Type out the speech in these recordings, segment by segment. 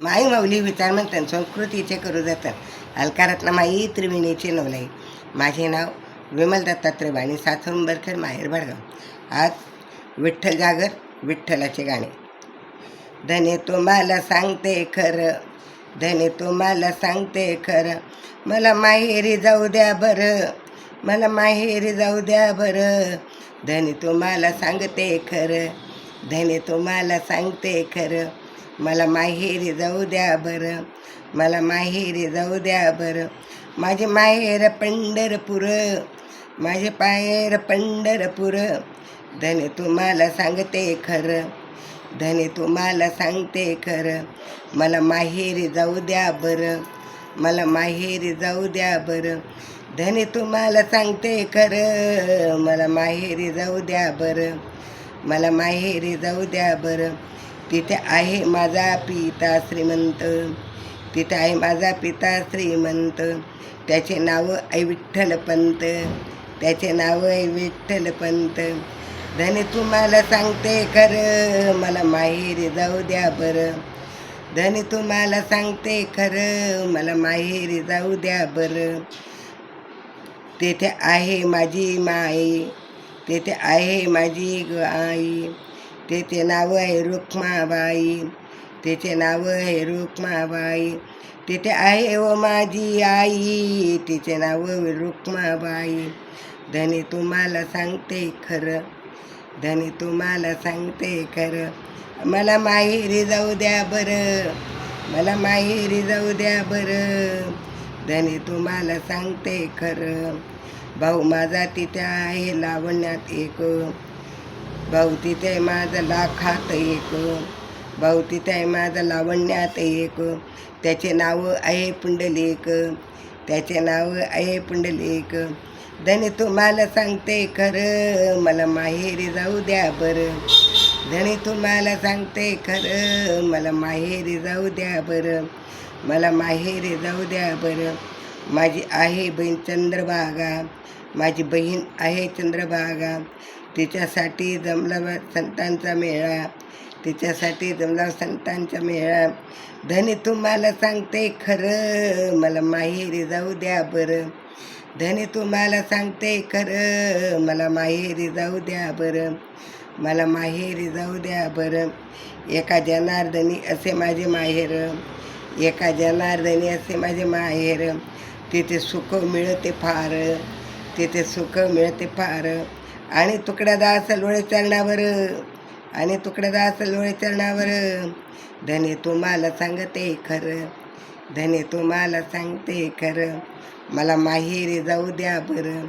माई माऊली विचार म्हणतात संस्कृतीचे करू जातात. अलकारातला माई त्रिवेणीचे नवलाई माझे नाव विमल दत्तात्रय बाणी साथुंबरकर माहेर भडगाव आज विठ्ठल जागर विठ्ठलाचे गाणे. धने तुम्हाला सांगते खरं धने तुम्हाला सांगते खरं मला माहेरी जाऊ द्या बरं मला माहेरी जाऊ द्या बरं. धने तुम्हाला सांगते खरं धने तुम्हाला सांगते खरं मला माहेरी जाऊ द्या बरं. मला माहेरी जाऊ द्या बरं. माझे माहेर पंढरपूर. माझे पायर पंढरपूर. धने तुम्हाला सांगते खरं. धने तुम्हाला सांगते खरं. मला माहेरी जाऊ द्या बरं. मला माहेरी जाऊ द्या बरं. धने तुम्हाला सांगते खरं. मला माहेरी जाऊ द्या बरं. मला माहेरी जाऊ द्या बरं. तिथे आहे माझा पिता श्रीमंत. तिथे आहे माझा पिता श्रीमंत. त्याचे नाव आहे विठ्ठल पंत त्याचे नाव आहे विठ्ठल पंत धने तुम्हाला सांगते खरं मला माहेरी जाऊ द्या बरं. धने तुम्हाला सांगते खरं मला माहेरी जाऊ द्या बरं. तेथे आहे माझी माई. तेथे आहे माझी आई. तेथे नाव आहे रुक्माबाई. तेचे नाव आहे रुक्माबाई. तिथे आहे व माझी आई. तिचे नाव रुक्माबाई. धनी तुम्हाला सांगते खरं. धनी तुम्हाला सांगते खरं. मला माहेरी जाऊ द्या बरं. मला माहेरी जाऊ द्या बरं. धनी तुम्हाला सांगते खरं. भाऊ माझा तिथे आहे लावण्यात एक. भवती ते माझं लाखात एक. भवती ते आहे माझं लावण्यात एक. त्याचे नाव आहे पुंडलिक. त्याचे नाव आहे पुंडलिक. धनी तुम्हाला सांगते खरं मला माहेरी जाऊ द्या बरं. धनी तुम्हाला सांगते खरं मला माहेरी जाऊ द्या बरं. मला माहेरी जाऊ द्या बरं. माझी आहे बहीण चंद्रभागा. माझी बहीण आहे चंद्रभागा. तिच्यासाठी जमला बा- संतांचा मेळा. तिच्यासाठी जमला संतांचा मेळा. धनी तुम्हाला सांगते खरं मला माहेरी जाऊ द्या बरं. धनी तुम्हाला सांगते खरं मला माहेरी जाऊ द्या बरं. मला माहेरी जाऊ द्या बरं. एका जनार्दनी असे माझे माहेर. एका जनार्दनी असे माझे माहेर. तिथे सुख मिळते फार. तिथे सुख मिळते फार. आणि तुकड्यादास सलोळे चरणावर आणि तुकड्यादास सलोळे चरणावर. धने तुम्हाला सांगते खरं धने तुम्हाला सांगते खरं. मला माहेरी जाऊ द्या बरं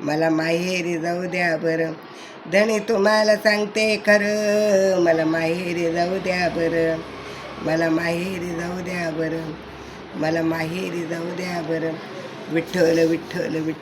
मला माहेरी जाऊ द्या बरं. धने तुम्हाला सांगते खरं मला माहेरी जाऊ द्या बरं. मला माहेरी जाऊ द्या बरं मला माहेरी जाऊ द्या बरं. विठ्ठल विठ्ठल विठ्ठल.